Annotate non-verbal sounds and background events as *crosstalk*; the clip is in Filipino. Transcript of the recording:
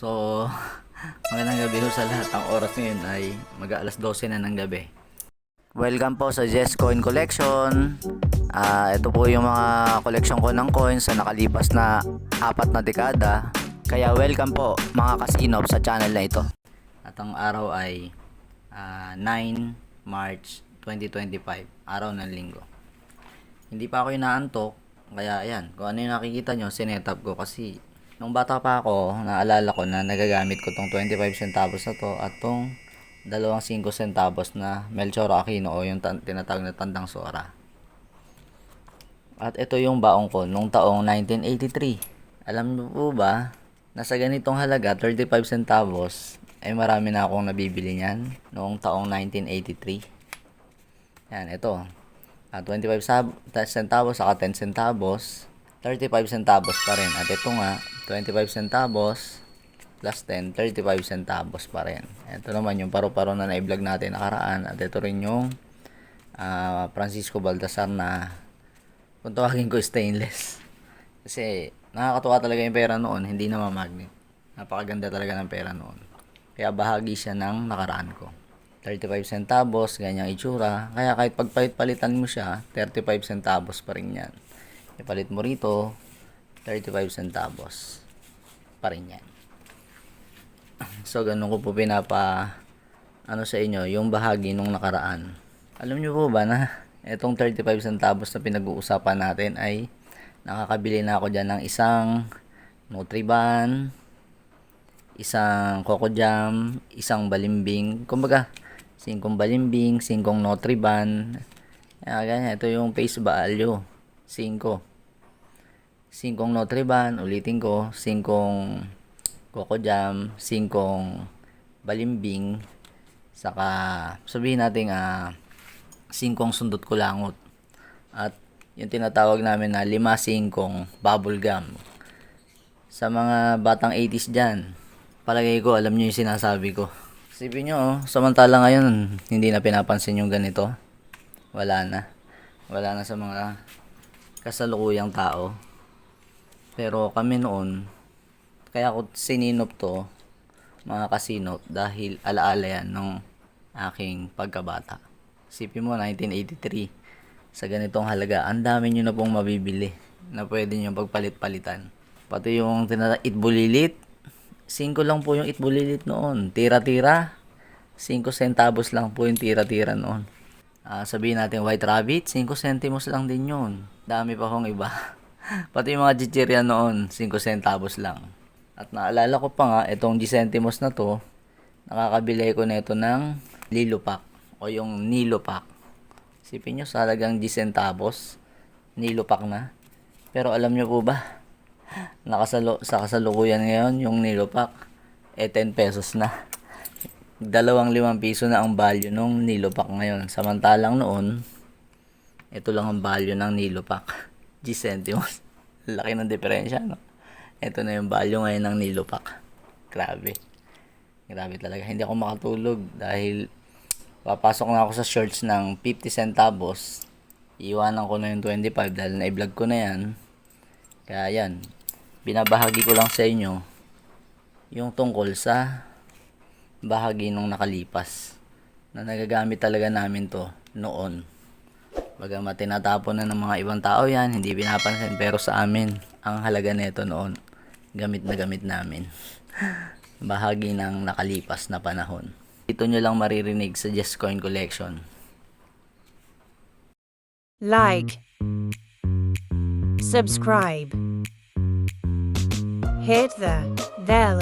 So, *laughs* magandang gabi ho sa lahat. Ang oras ngayon ay mag alas 12 na ng gabi. Welcome po sa Jess Coin Collection. Ah, ito po yung mga collection ko ng coins sa nakalipas na apat na dekada. Kaya welcome po mga kasinop sa channel na ito. At ang araw ay ah, 9 March 2025, araw ng linggo. Hindi pa ako inaantok, kaya ayan, kung ano yung nakikita nyo, sinetap ko kasi nung bata pa ako, naalala ko na nagagamit ko tong 25 centavos na to at tong dalawang 5 centavos na Melchor Aquino o yung tan- tinatawag na tandang sora. At ito yung baong ko nung taong 1983. Alam niyo po ba, nasa ganitong halaga, 35 centavos, ay marami na akong nabibili niyan noong taong 1983. Yan, ito. Ah, 25 sab- centavos saka 10 centavos, 35 centavos pa rin. At ito nga, 25 centavos plus 10, 35 centavos pa rin. Ito naman yung paru-paro na na-vlog natin nakaraan. At ito rin yung ah, Francisco Baltasar na kung tawagin ko stainless. *laughs* Kasi nakakatuwa talaga yung pera noon, hindi na mamagnet. Napakaganda talaga ng pera noon. Kaya bahagi siya ng nakaraan ko. 35 centavos, ganyang itsura. Kaya kahit pagpalit-palitan mo siya, 35 centavos pa rin yan. Ipalit mo rito, 35 centavos pa rin yan. So, ganun ko po pinapa ano sa inyo, yung bahagi nung nakaraan. Alam nyo po ba na itong 35 centavos na pinag-uusapan natin ay nakakabili na ako dyan ng isang Nutriban, isang Coco Jam, isang balimbing. Kumbaga, singkong balimbing, singkong Nutriban. Kaya ganyan, ito yung face value. 5. Singkong Nutriban, ulitin ko, singkong Coco Jam, singkong balimbing, saka sabihin natin ah singkong sundot kulangot. At yung tinatawag namin na lima singkong bubble gum. Sa mga batang 80s dyan, palagay ko alam nyo yung sinasabi ko. Sipin nyo, oh, samantala ngayon, hindi na pinapansin yung ganito. Wala na. Wala na sa mga kasalukuyang tao. Pero kami noon, kaya ako sininop to, mga kasinop, dahil alaala yan ng aking pagkabata. Sipin mo, 1983, sa ganitong halaga, ang dami nyo na pong mabibili na pwede nyo pagpalit-palitan. Pati yung tinata itbulilit, 5 lang po yung itbulilit noon. Tira-tira, 5 centavos lang po yung tira-tira noon. Ah, sabihin natin white rabbit, 5 centimos lang din yun. Dami pa kong iba. *laughs* Pati yung mga chichirya noon, 5 centavos lang. At naalala ko pa nga, itong 10 centimos na to, nakakabili ko na ito ng Lilupak o yung Nilopak. Sipin nyo, sa halagang 10 centavos, Nilopak na. Pero alam nyo po ba, nakasalo, sa kasalukuyan ngayon, yung Nilopak, eh 10 pesos na. Dalawang limang piso na ang value nung Nilopak ngayon. Samantalang noon, ito lang ang value ng Nilopak. 10 centimos. *laughs* Laki ng diferensya, no? Ito na yung value ngayon ng Nilopak. Grabe. Grabe talaga. Hindi ako makatulog dahil papasok na ako sa shorts ng 50 centavos. Iwanan ko na yung 25 dahil na-vlog ko na yan. Kaya yan, binabahagi ko lang sa inyo yung tungkol sa bahagi nung nakalipas na nagagamit talaga namin to noon. Bagamat tinatapon na ng mga ibang tao yan, hindi pinapansin. Pero sa amin, ang halaga nito noon, gamit na gamit namin. *laughs* Bahagi ng nakalipas na panahon. Dito nyo lang maririnig sa Just Coin Collection. like, subscribe, hit the bell